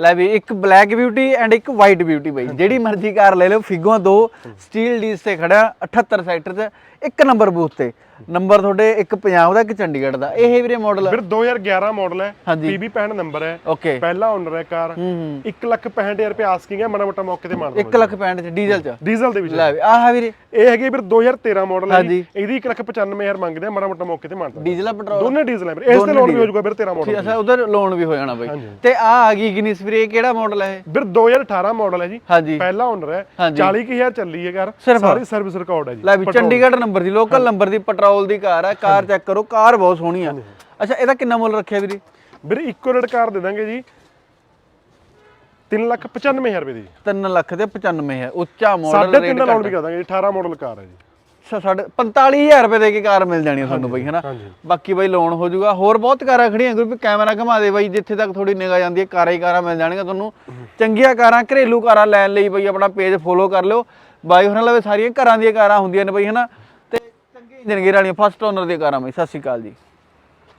ਲੈ ਵੀ ਇੱਕ ਬਲੈਕ ਬਿਊਟੀ ਐਂਡ ਇੱਕ ਵਾਈਟ ਬਿਊਟੀ ਬਈ। ਜਿਹੜੀ ਮਰਜ਼ੀ ਕਾਰ ਲੈ ਲਓ, ਫਿਗੋ ਦੋ ਸਟੀਲ ਡੀਸ ਤੇ ਖੜਾ 78 ਸੈਕਟਰ 'ਚ, ਇੱਕ ਨੰਬਰ ਬੂਥ ਤੇ। ਨੰਬਰ ਤੁਹਾਡੇ ਇੱਕ ਪੰਜਾਬ ਦਾ ਇੱਕ ਚੰਡੀਗੜ੍ਹ ਦਾ। ਇਹ ਵੀਰੇ ਮਾਡਲ ਵੀਰ 2011 ਮਾਡਲ ਹੈ। PB 65 ਨੰਬਰ ਹੈ। ਪਹਿਲਾ ਓਨਰ ਹੈ ਕਾਰ। ਹੂੰ 1 ਲੱਖ 65000 ਰੁਪਏ ਆਸਕਿੰਗ ਹੈ ਮਾੜਾ ਮੋਟਾ ਮੌਕੇ ਤੇ ਮਾਰ 1 ਲੱਖ 65 ਚ ਡੀਜ਼ਲ ਚ? ਡੀਜ਼ਲ ਦੇ ਵਿੱਚ। ਲੈ ਵੀ ਆਹ ਵੀਰੇ। ਇਹ ਹੈਗੇ ਵੀਰ 2013 ਮਾਡਲ ਹੈ। ਇਹਦੀ 1 ਲੱਖ 95000 ਮੰਗਦੇ ਆ ਮਾੜਾ ਮੋਟਾ ਮੌਕੇ ਤੇ ਮਾਰਦਾ ਡੀਜ਼ਲ ਆ। ਪੈਟਰੋਲ ਦੋਨੇ ਡੀਜ਼ਲ ਹੈ ਵੀਰ। ਇਸ ਤੇ ਲੋਨ ਵੀ ਹੋ ਜਾਊਗਾ ਵੀਰ 13 ਮਾਡਲ ਅੱਛਾ ਉਧਰ ਲੋਨ ਵੀ ਹੋ ਜਾਣਾ ਬਈ। ਤੇ ਆ ਆ ਗਈ ਇਗਨਿਸ ਵੀਰੇ ਇਹ ਕਿਹੜਾ ਮਾਡਲ ਹੈ ਵੀਰ 2018 ਮਾਡਲ ਹੈ ਜੀ। ਪਹਿਲਾ ਓਨਰ ਹੈ। ਹਾਂਜੀ। 40000 ਚੱਲੀ ਹੈ ਕਾਰ? ਸਾਰੀ ਸਰਵਿਸ ਰਿਕਾਰਡ ਹੈ ਜੀ। ਲੈ ਵੀ ਚੰਡੀਗੜ੍ਹ ਨੰਬਰ ਦੀ ਲੋਕਲ ਨੰਬਰ ਦੀ ਪੈਟਰੋਲ ਦੀ ਕਾਰ ਹੈ ਕਾਰ ਚੈੱਕ ਕਰੋ ਕਾਰ ਬਹੁਤ ਸੋਹਣੀ ਆ। ਅੱਛਾ ਇਹਦਾ ਕਿੰਨਾ ਮੁੱਲ ਰੱਖਿਆ ਵੀਰੇ? ਵੀਰ ਇੱਕੋ ਰੇਟ ਕਾਰ ਦੇ ਦਾਂਗੇ ਜੀ। 3 ਲੱਖ 95000 ਰੁਪਏ ਦੀ। 3 ਲੱਖ ਤੇ 95 ਹੈ ਉੱਚਾ ਮਾਡਲ ਰੇਟ ਤਿੰਨ ਲੋਨ ਵੀ ਕਰ ਦਾਂਗੇ ਜੀ 18 ਮਾਡਲ ਕਾਰ ਹੈ ਜੀ। ਸਾਡੇ 45000 ਰੁਪਏ ਦੇ ਕੇ ਕਾਰ ਮਿਲ ਜਾਣੀ ਤੁਹਾਨੂੰ ਬਈ ਹਨਾ? ਬਾਕੀ ਬਈ ਲੋਨ ਹੋ ਜਾਊਗਾ। ਹੋਰ ਬਹੁਤ ਕਾਰਾਂ ਖੜੀਆਂ ਕੋਈ ਕੈਮਰਾ ਘੁਮਾ ਦੇ ਬਈ ਜਿੱਥੇ ਤੱਕ ਥੋੜੀ ਨਿਗਾਹ ਜਾਂਦੀ ਹੈ ਕਾਰਾਂ ਹੀ ਕਾਰਾਂ ਮਿਲ ਜਾਣਗੀਆਂ ਤੁਹਾਨੂੰ। ਚੰਗੀਆਂ ਕਾਰਾਂ ਘਰੇਲੂ ਕਾਰਾਂ ਲੈਣ ਲਈ ਬਈ ਆਪਣਾ ਪੇਜ ਫੋਲੋ ਕਰ ਲਿਓ। ਬਾਈ ਹੋਰਾਂ ਲਵੇ ਸਾਰੀਆਂ ਘਰਾਂ ਦੀਆਂ ਕਾਰਾਂ ਹੁੰਦੀਆਂ ਨੇ ਬਈ ਹਨਾ? ਇੰਜਨ ਗੇਅਰ ਵਾਲੀਆਂ ਫਸਟ ਓਨਰ ਦੀਆਂ ਕਾਰਾਂ ਬਈ ਸਤਿ ਸ਼੍ਰੀ ਅਕਾਲ ਜੀ।